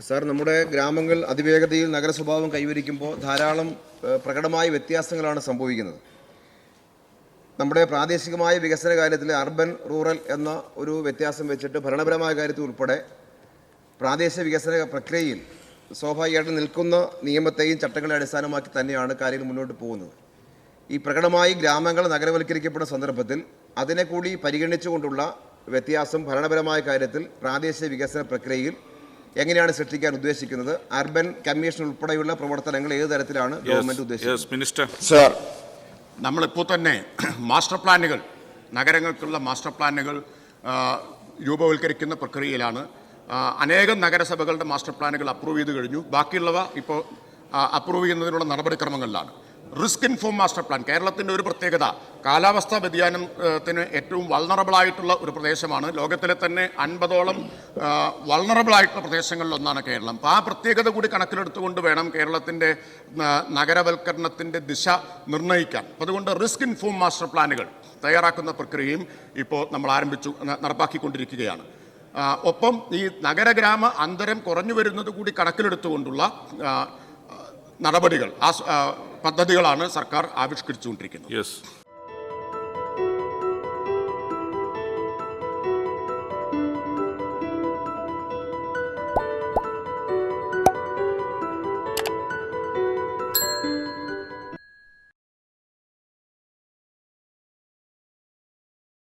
Sir നമ്മുടെ ഗ്രാമങ്ങൾ അതിവേഗതയിൽ നഗരസ്വഭാവം കൈവരിക്കുമ്പോൾ ധാരാളം പ്രകടമായ വ്യത്യാസങ്ങളാണ് സംഭവിക്കുന്നത്. നമ്മുടെ പ്രാദേശികമായ വികസന കാര്യത്തിൽ അർബൻ റൂറൽ എന്ന ഒരു വ്യത്യാസം വെച്ചിട്ട് ഭരണപരമായ കാര്യത്തിൽ ഉൾപ്പെടെ പ്രാദേശിക വികസന പ്രക്രിയയിൽ സ്വാഭാവികമായിട്ട് നിൽക്കുന്ന നിയമത്തെയും ചട്ടങ്ങളെ അടിസ്ഥാനമാക്കി തന്നെയാണ് കാര്യങ്ങൾ മുന്നോട്ട് പോകുന്നത്. ഈ പ്രകടമായി ഗ്രാമങ്ങൾ നഗരവൽക്കരിക്കപ്പെടുന്ന സന്ദർഭത്തിൽ അതിനെ കൂടി പരിഗണിച്ചുകൊണ്ടുള്ള വ്യത്യാസം ഭരണപരമായ കാര്യത്തിൽ പ്രാദേശിക വികസന പ്രക്രിയയിൽ എങ്ങനെയാണ് സൃഷ്ടിക്കാൻ ഉദ്ദേശിക്കുന്നത്? അർബൻ കമ്മീഷൻ ഉൾപ്പെടെയുള്ള പ്രവർത്തനങ്ങൾ ഏത് തരത്തിലാണ് ഗവൺമെന്റ് ഉദ്ദേശിക്കുന്നത്? മിനിസ്റ്റർ സർ നമ്മളിപ്പോൾ തന്നെ മാസ്റ്റർ പ്ലാനുകൾ നഗരങ്ങൾക്കുള്ള മാസ്റ്റർ പ്ലാനുകൾ രൂപവൽക്കരിക്കുന്ന പ്രക്രിയയിലാണ്. അനേകം നഗരസഭകളുടെ മാസ്റ്റർ പ്ലാനുകൾ അപ്രൂവ് ചെയ്ത് കഴിഞ്ഞു. ബാക്കിയുള്ളവ ഇപ്പോൾ അപ്രൂവ് ചെയ്യുന്നതിനുള്ള നടപടിക്രമങ്ങളിലാണ്. റിസ്ക് ഇൻഫോം മാസ്റ്റർ പ്ലാൻ കേരളത്തിന്റെ ഒരു പ്രത്യേകത കാലാവസ്ഥാ വ്യതിയാനത്തിന് ഏറ്റവും വൾണറബിളായിട്ടുള്ള ഒരു പ്രദേശമാണ്. ലോകത്തിലെ തന്നെ അൻപതോളം വൾണറബിളായിട്ടുള്ള പ്രദേശങ്ങളിലൊന്നാണ് കേരളം. അപ്പോൾ ആ പ്രത്യേകത കൂടി കണക്കിലെടുത്തുകൊണ്ട് വേണം കേരളത്തിന്റെ നഗരവൽക്കരണത്തിന്റെ ദിശ നിർണയിക്കാൻ. അതുകൊണ്ട് റിസ്ക് ഇൻഫോം മാസ്റ്റർ പ്ലാനുകൾ തയ്യാറാക്കുന്ന പ്രക്രിയയും ഇപ്പോൾ നമ്മൾ ആരംഭിച്ചു നടപ്പാക്കിക്കൊണ്ടിരിക്കുകയാണ്. ഒപ്പം ഈ നഗരഗ്രാമ അന്തരം കുറഞ്ഞു വരുന്നത് കൂടി കണക്കിലെടുത്തുകൊണ്ടുള്ള നടപടികൾ ആ പദ്ധതികളാണ് സർക്കാർ ആവിഷ്കരിച്ചുകൊണ്ടിരിക്കുന്നത്.